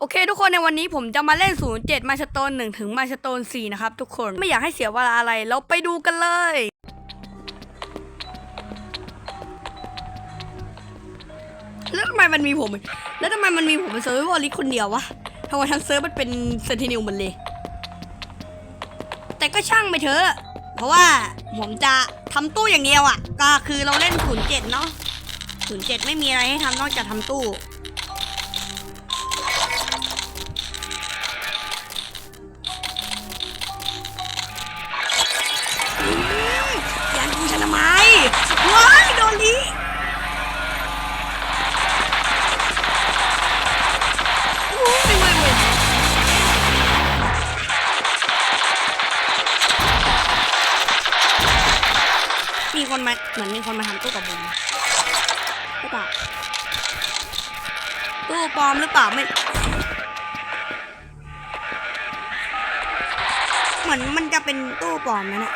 โอเค ทุกคนในวันนี้ผมจะมาเล่น 07 มาสโตน1ถึงมาสโตน4นะครับทุกคนไม่อยากให้เสียเวลาอะไร เราไปดูกันเลย แล้วทำไมมันมีผม แล้วทำไมมันมีผมเป็นเซิร์ฟเวอร์ลิสคนเดียววะทำไมทั้งเซิร์ฟมันเป็นเซนติเนลหมดเลย แต่ก็ช่างไปเถอะ เพราะว่าผมจะทำตู้อย่างเดียวอะ่ะ ก็คือเราเล่น 07 เนาะ 07 ไม่มีอะไรให้ทำนอกจากทำตู้ คนมาเหมือนมีคนมาทำตู้กับผมหรือเปล่าตู้ปลอมหรือเปล่าไม่เหมือนมันจะเป็นตู้ปลอมนะเนี่ย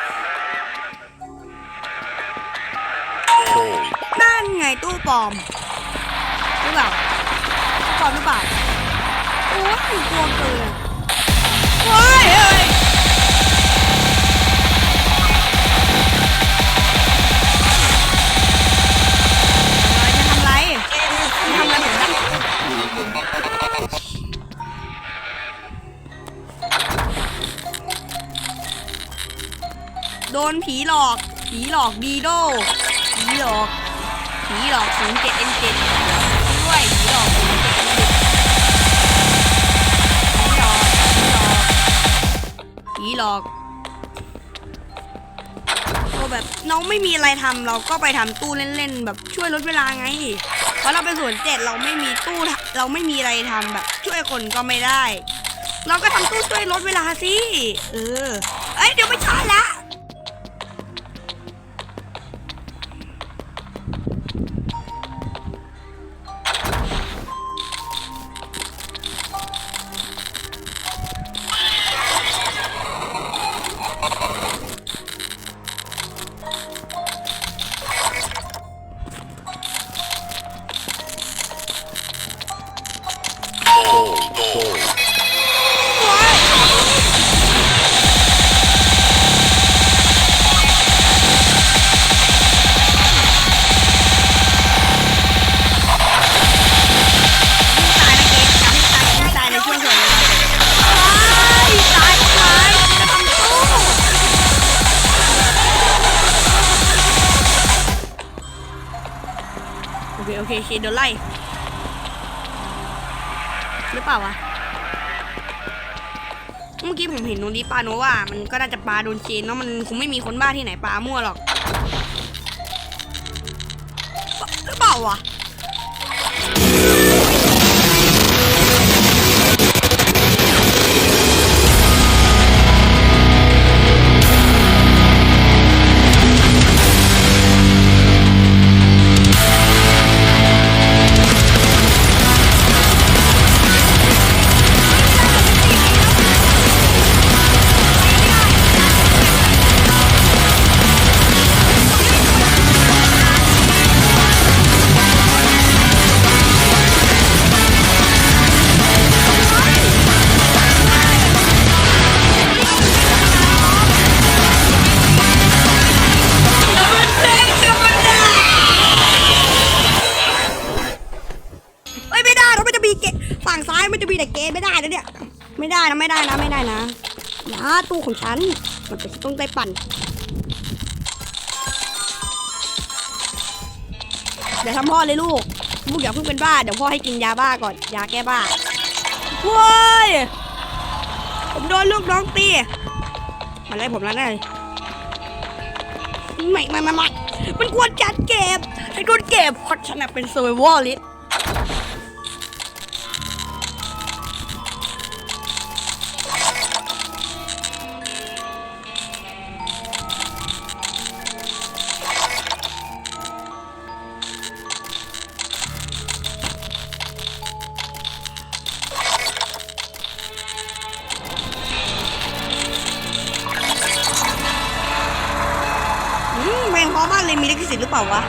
นั่นไงตู้ปลอมหรือเปล่าปลอมหรือเปล่าโอ้ยกลัวเกินโอ้ยเฮ้ย นผีหลอก ผีหลอกดีโดผีหลอก ผีหลอกศูนย์เจ็ดเอ็นเจ็ดด้วยผีหลอกศูนย์เจ็ดเอ็นเจ็ดผีหลอกผีหลอกผีหลอกก็แบบน้องไม่มีอะไรทำเราก็ไปทำตู้เล่นๆแบบช่วยลดเวลาไง เพราะเราเป็นศูนเจ็ดเราไม่มีตู้เราไม่มีอะไรทำแบบ ช่วยคนก็ไม่ได้ เราก็ทำตู้ช่วยลดเวลาสิ เออ เอ้ยเดี๋ยวไม่ใช่ละ เคโอเคโอเดี๋ยวไล่หรือเปล่าวะเมื่อกี้ผมเห็นโนดีปลาโนว่ามันก็น่าจะปลาโดนเชนเนาะมันคงไม่มีคนบ้าที่ไหนปลามั่วหรอกหรือเปล่าวะ ตู้ของฉัน มันเป็นต้องได้ปั่นเดี๋ยวทำพ่อเลยลูก ลูกอย่าเพิ่งเป็นบ้า เดี๋ยวพ่อให้กินยาบ้าก่อน ยาแก้บ้าเว้ย ผมโดนลูกน้องตีมาไล่ผมแล้วนะไม่ไม่ไม่ไม่มันควรจัดเก็บให้โดนเก็บเพราะฉันะเป็นเซอร์ไววอลลิส เปล่าวะ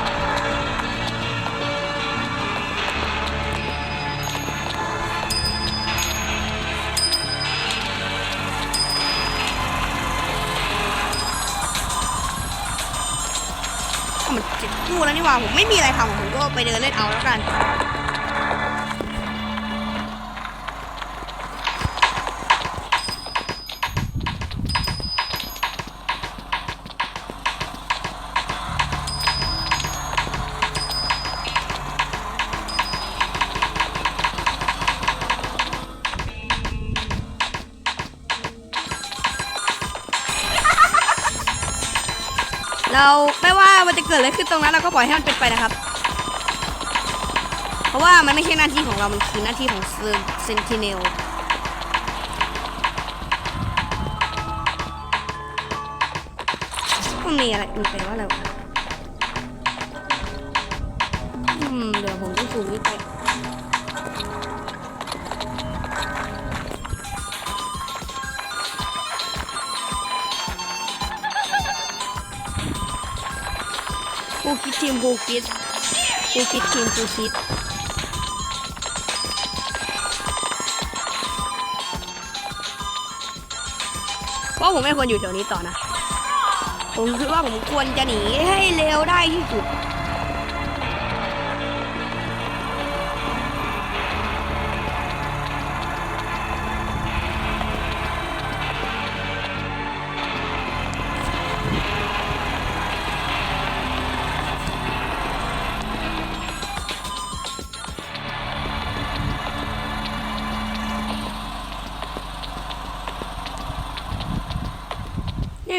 มันเจ็บกู้แล้วนี่ว่าผมไม่มีอะไรทำผมก็ไปเดินเล่นเอาแล้วกัน เราไม่ว่ามันจะเกิดอะไรขึ้นตรงนั้นเราก็ปล่อยให้มันเป็นไปนะครับ เพราะว่ามันไม่ใช่หน้าที่ของเรา มันคือหน้าที่ของเซนติเนลมันมีอะไรมันแปว่าอะไรอืมเดี๋ยวผมต้องสูงนิดไป คิดทีมผู้คิดผู้คิดทีมผู้คิดเพราะผมไม่ควรอยู่แถวนี้ต่อนะ ผมคิดว่าผมควรจะหนีให้เร็วได้ที่สุด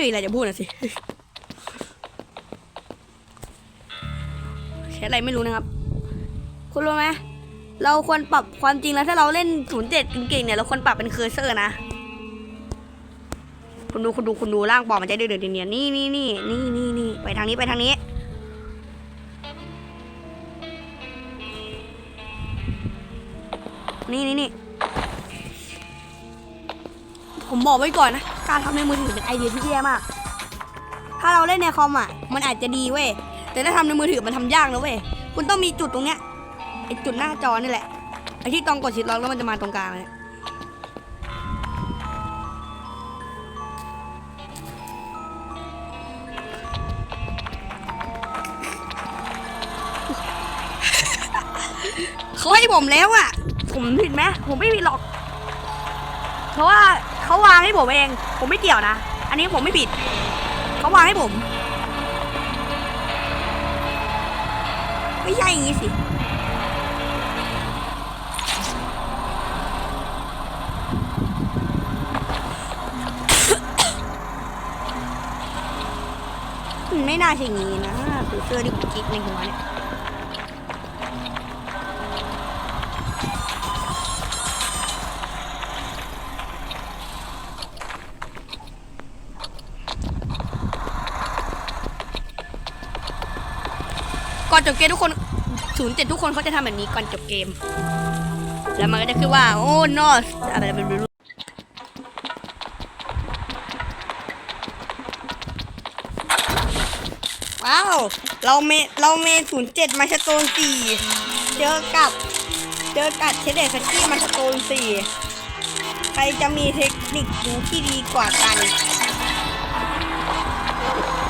ม่มีอะไรจะพูดนะสิใช้อะไรไม่รู้นะครับ คุณรู้ไหมเราควรปรับความจริงแล้วถ้าเราเล่นศูนย์เจ็ดเก่งๆเนี่ยเราควรปรับเป็นเคอร์เซอร์นะ คุณดูคุณดูคุณดูร่างปอมมันจะเดือดๆเนียนี่นี่นี่นี่นี่นี่ไปทางนี้ไปทางนี้นี่นี่นี่ ผมบอกไว้ก่อนนะ การทำในมือถือเป็นไอเดียที่แย่มาก ถ้าเราเล่นในคอมอะ มันอาจจะดีเว้ย แต่ถ้าทำในมือถือมันทำยากนะเว้ย คุณต้องมีจุดตรงเนี้ย ไอจุดหน้าจอนี่แหละ ไอที่ต้องกดชิดล็อกแล้วมันจะมาตรงกลางเนี่ยเขาให้ผมแล้วอะ ผมผิดไหมผมไม่ผิดหรอก เพราะว่า เขาวางให้ผมเอง ผมไม่เกี่ยวนะ อันนี้ผมไม่ผิด เขาวางให้ผม ไม่ใช่อย่างนี้สิ ไม่น่าใช่อย่างนี้นะคือเสื้อที่ผมคิดในหัวเนี่ย ก่อนจบเกมทุกคนศูนย์เจ็ดทุกคนเขาจะทำแบบนี้ก่อนจบเกม แล้วมันก็จะคือว่า โอ้นอสอะไรไม่รู้ว้าว เราเมเราเมศูนย์เจ็ดมาสโตนสี่เจอกับ เจอกับเชเดสกี้มาสโตนสี่ใครจะมีเทคนิคดูที่ดีกว่ากันมัน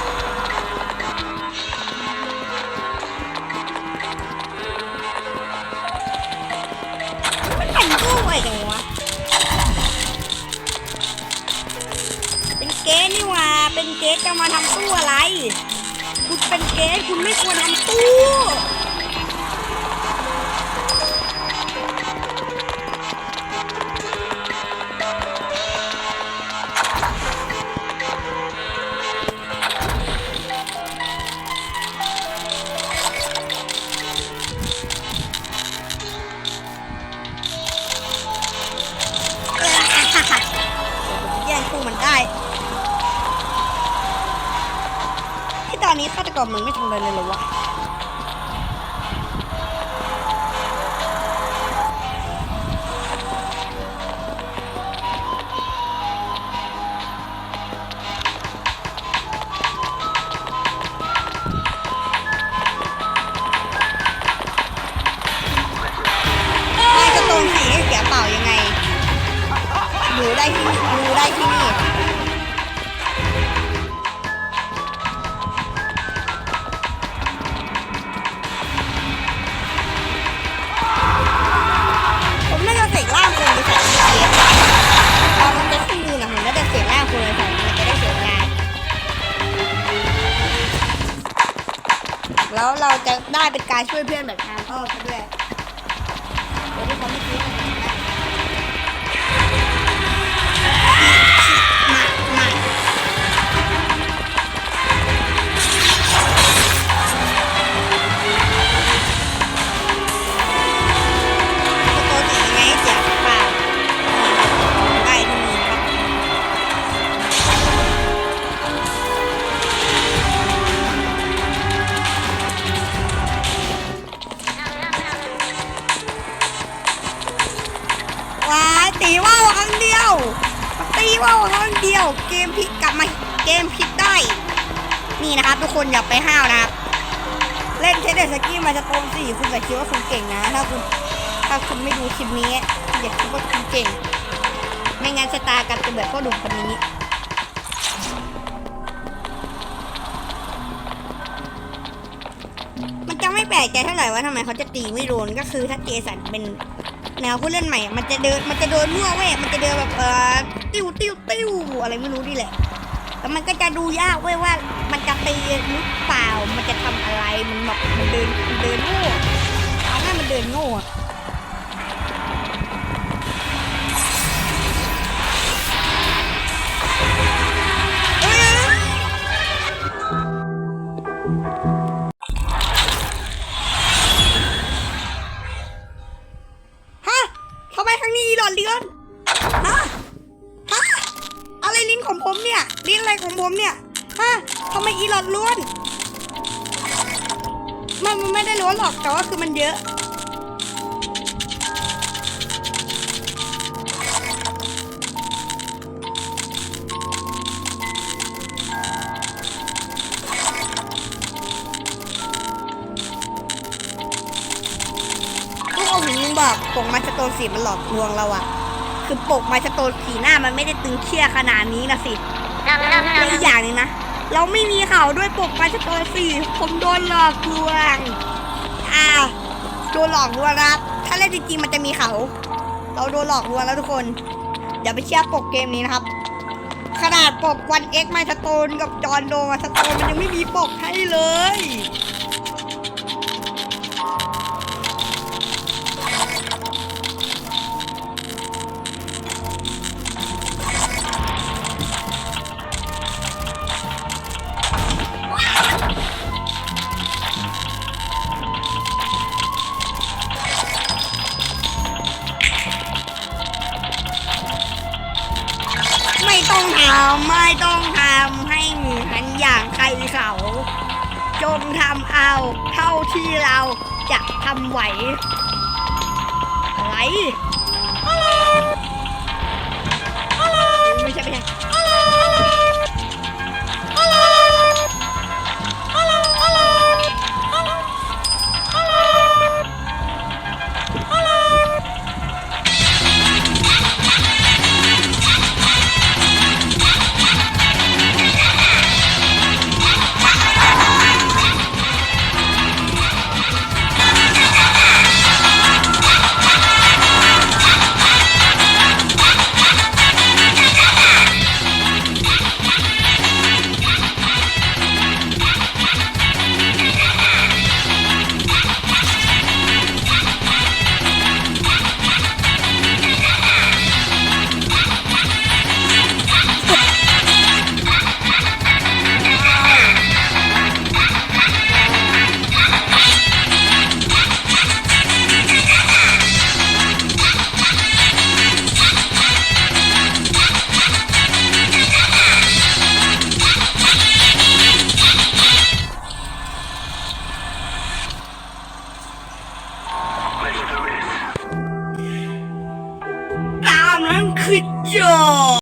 เป็นเกสจะมาทำตู้อะไร คุณเป็นเกสคุณไม่ควรทำตู้ แล้วเราจะได้เป็นการช่วยเพื่อนแบบทางอ้อมซะด้วย นี่นะครับทุกคนอย่าไปห้าวนะครับ เล่นเทเดสกี้มาจะโตมสี่คุณจะคิดว่าคุณเก่งนะ ถ้าคุณถ้าคุณไม่ดูคลิปนี้อย่าคิดว่าคุณเก่ง ไม่งั้นชะตากรรมจะแบบพ่อหนุ่มคนนี้มันจะไม่แปลกใจเท่าไหร่ว่าทำไมเขาจะตีไม่โดนก็คือถ้าเจสันเป็นแนวผู้เล่นใหม่ มันจะเดินมันจะเดินมั่วเว้ยมันจะเดินแบบเออติ้วติ้วติ้วอะไรไม่รู้นี่แหละ แล้วมันก็จะดูยากเว้ยว่า มันจะตีหรือเปล่า มันจะทำอะไร มันแบบมันเดินมันเดินโง่เอาง่ายมันเดินโง่ ของผมเนี่ย ลิ้นอะไรของผมเนี่ย ฮะทำไมอีหลอดล้วน มันมันไม่ได้ล้วนหรอก แต่ว่าคือมันเยอะ ทุกคนถึงบอกปกมาสโตนสีมันหลอกลวงเราอะ คือปกมาสโตนสีหน้ามันไม่ได้ตึงเครียดขนาดนี้นะสิและอีกอย่างหนึงนะ เราไม่มีเขาด้วยปกมาสโตนสีผมโดนหลอกลวงอ้าโดนหลอกลวงครับ ถ้าเล่นจริงๆมันจะมีเขา เราโดนหลอกลวงแล้วทุกคนอย่าไปเชื่อปกเกมนี้นะครับ ขนาดปกวันเอ็กไมาสโตนกับจอนโดมาสโตนมันยังไม่มีปกให้เลย เท่าที่เราจะทำไหว อะไร ไม่ใช่ไม่ใช่